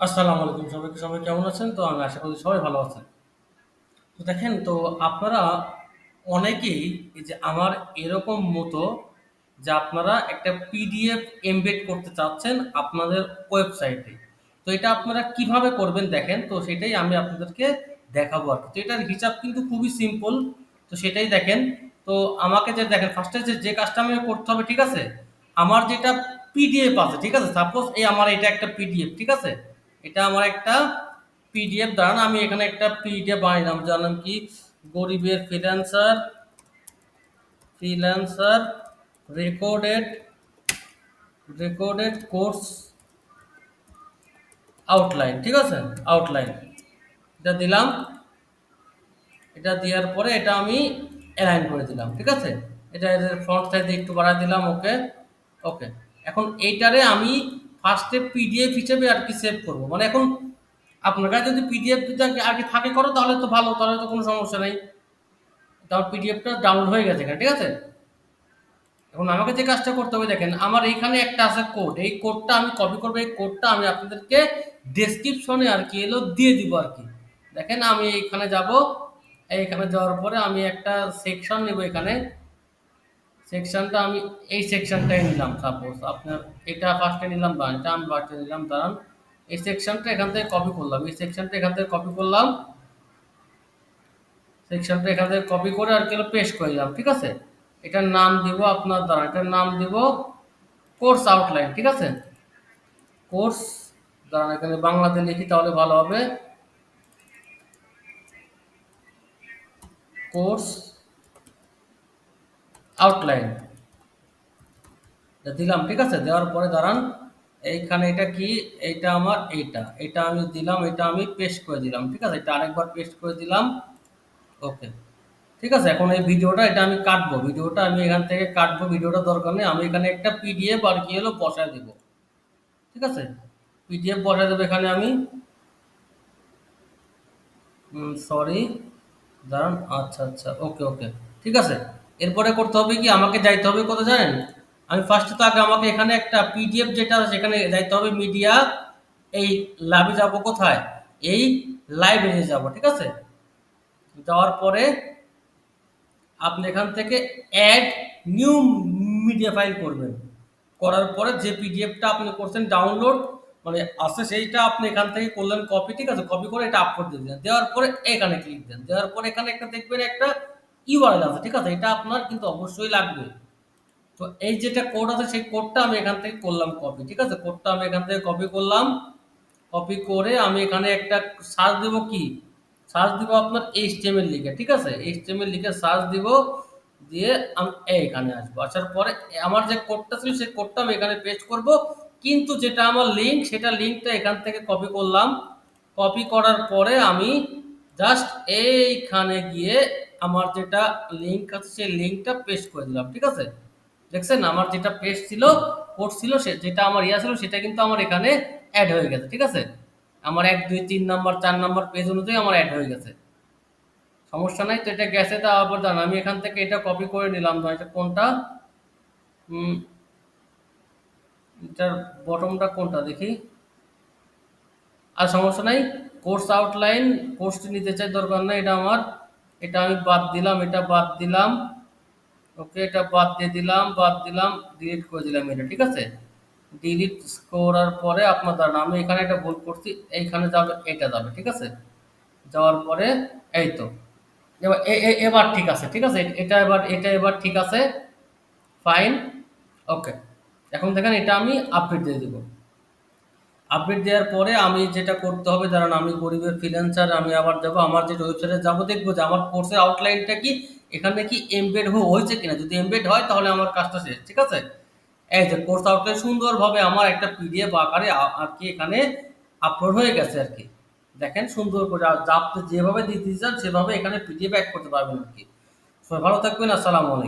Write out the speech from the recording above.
আসসালামু আলাইকুম সবাইকে, সবাই কেমন আছেন? তো আমি আশা করি সবাই ভালো আছেন। তো দেখেন, তো আপনারা অনেকেই এই যে আমার এরকম মতো যে আপনারা একটা পিডিএফ এমবেড করতে চাচ্ছেন আপনাদের ওয়েবসাইটে। তো এটা আপনারা কীভাবে করবেন দেখেন, তো সেটাই আমি আপনাদেরকে দেখাবো আর তো এটার হিসাব কিন্তু খুবই সিম্পল তো সেটাই দেখেন। তো আমাকে যে দেখেন ফার্স্টে যে যে কাজটা আমাকে করতে হবে, ঠিক আছে? আমার যেটা পিডিএফ আছে, ঠিক আছে? সাপোজ এই আমার এটা একটা পিডিএফ ঠিক আছে? এটা আমার একটা পিডিএফ দাঁড়ান, আমি এখানে একটা পিডিএফ বানাইলাম নাম কি? গরিবের freelancer freelancer recorded recorded course outline ঠিক আছে? আউটলাইন এটা দিলাম। এটা দেওয়ার পরে এটা আমি অ্যালাইন করে দিলাম, ঠিক আছে? এটা ফ্রন্ট সাইড একটু বাড়াই দিলাম, ওকে? ওকে। এখন এইটারে আমি ফার্স্টে পিডিএফ হিসেবে আর কি সেভ করব। মানে এখন আপনার কাছে যদি পিডিএফ যদি আর কি থাকে করো, তাহলে তো ভালো, তাহলে তো কোনো সমস্যা নেই। তার পিডিএফটা ডাউনলোড হয়ে গেছে ঠিক আছে? এখন আমাকে যে কাজটা করতে হবে, দেখেন, আমার এইখানে একটা আছে কোড এই কোডটা আমি কপি করব, এই কোডটা আমি আপনাদেরকে ডেসক্রিপশনে আর কি এলো দিয়ে দিব আর কি। দেখেন, আমি এইখানে যাব, এইখানে যাওয়ার পরে আমি একটা সেকশন নেব এখানে। সেকশনটা আমি, এই সেকশনটাই নিলাম সাপোজ আপনার এটা ফার্স্টে নিলাম এটা আমি ফার্স্টে নিলাম, দাঁড়ান। এই সেকশনটা এখান থেকে কপি করলাম, এই সেকশনটা এখান থেকে কপি করলাম। সেকশনটা এখান থেকে কপি করে আর কি পেস্ট করে দিলাম, ঠিক আছে? এটার নাম দিব আপনার দ্বারা এটার নাম দিব কোর্স আউটলাইন ঠিক আছে? কোর্স দাঁড়ান, এখানে বাংলাতে লিখি তাহলে ভালো হবে। কোর্স আউটলাইন দিলাম, ঠিক আছে? দেওয়ার পরে দাঁড়ান, এইখানে এটা কি? এইটা আমার এইটা। এটা আমি দিলাম, এটা আমি পেস্ট করে দিলাম, ঠিক আছে? এটা আরেকবার পেস্ট করে দিলাম। ওকে ঠিক আছে? এখন এই ভিডিওটা এটা আমি কাটবো। ভিডিওটা আমি এখান থেকে কাটবো। ভিডিওটা দরকার নেই। আমি এখানে একটা পিডিএফ আর কি হলো বসায় দিব। ঠিক আছে? পিডিএফ বসায় দেবো এখানে আমি। সরি দাঁড়ান। আচ্ছা আচ্ছা। ওকে ওকে ঠিক আছে? এরপরে করতে হবে কি, আমাকে যাইতে হবে কোথায় জানেন? আমি ফার্স্টে তো আগে আমাকে এখানে একটা পিডিএফ যেটা সেখানে যাইতে হবে মিডিয়া এই লাভে যাব কোথায়? এই লাইব্রেরি যাব, ঠিক আছে? যাওয়ার পরে আপনি এখান থেকে অ্যাড নিউ মিডিয়া ফাইল করবেন। করার পরে যে পিডিএফটা আপনি করছেন ডাউনলোড মানে আছে সেইটা আপনি এখান থেকে করলেন কপি ঠিক আছে? কপি করে এটা আপলোড দিয়ে দেন। দেওয়ার পরে এখানে ক্লিক দেন। দেওয়ার পরে এখানে একটা দেখবেন একটা ইউআরএল আছে ঠিক আছে? এটা আপনার কিন্তু অবশ্যই লাগবে। তো এই যেটা কোড আছে, সেই কোডটা আমি এখান থেকে করলাম কপি ঠিক আছে? কোডটা আমি এখান থেকে কপি করলাম। কপি করে আমি এখানে একটা সার্চ দেব কি? সার্চ দিব আপনার এইচটিএমএল লিখে, ঠিক আছে? এইচটিএমএল লিখে সার্চ দিব, দিয়ে আমি এখানে আসব। আসার পরে আমার যে কোডটা ছিল, সেই কোডটা আমি এখানে পেস্ট করব। কিন্তু যেটা আমার লিঙ্ক সেটা লিঙ্কটা এখান থেকে কপি করলাম। কপি করার পরে আমি জাস্ট এইখানে গিয়ে আমার যেটা লিঙ্ক আছে, সেই লিঙ্কটা পেস্ট করে দিলাম, ঠিক আছে? দেখছেন? আমার যেটা পেস্ট ছিল কোড ছিল, সে যেটা আমার ইয়া ছিল, সেটা কিন্তু আমার এখানে অ্যাড হয়ে গেছে, ঠিক আছে? আমার এক, দুই, তিন নাম্বার চার নাম্বার পেজ অনুযায়ী আমার অ্যাড হয়ে গেছে। সমস্যা নাই, তো এটা গেছে, তা আবার জান, আমি এখান থেকে এটা কপি করে নিলাম তো এটা কোনটা? এটার বটমটা কোনটা দেখি? আর সমস্যা নাই কোর্স আউটলাইন কোর্সটি নিতে চাই, দরকার নেই, এটা আমার এটা আমি বাদ দিলাম, এটা বাদ দিলাম। ওকে এটা বাদ দিয়ে দিলাম, বাদ দিলাম ডিলিট করে দিলাম এটা, ঠিক আছে? ডিলিট করার পরে আপনার দাঁড়ান আমি এখানে একটা ভুল করছি, এইখানে যাবে এটা যাবে, ঠিক আছে? যাওয়ার পরে এই তো। এবার এবার ঠিক আছে ঠিক আছে? এটা এবার এটা এবার ঠিক আছে? ফাইন ওকে এখন দেখেন এটা আমি আপডেট দিয়ে দেবো। আপডেট দেওয়ার পরে আমি যেটা করতে হবে দাঁড়ান আমি গরিবের ফ্রিল্যান্সার আমি আবার যাব, আমার যে ওয়েবসাইটে যাব, দেখব যে আমার কোর্সের আউটলাইনটা কি, এখানে কি এমবেড হয়েছে কিনা। যদি এমবেড হয়, তাহলে আমার কাজটা শেষ, ঠিক আছে? এই যে কোর্স আউটলাইন সুন্দরভাবে আমার একটা পিডিএফ আকারে আর কি এখানে আপলোড হয়ে গেছে আর কি। দেখেন সুন্দর করে আপনি যেভাবে দিতে চান, সেভাবে এখানে পিডিএফ অ্যাড করতে পারবেন আর কি। সবাই ভালো থাকবেন, আসসালামু আলাইকুম।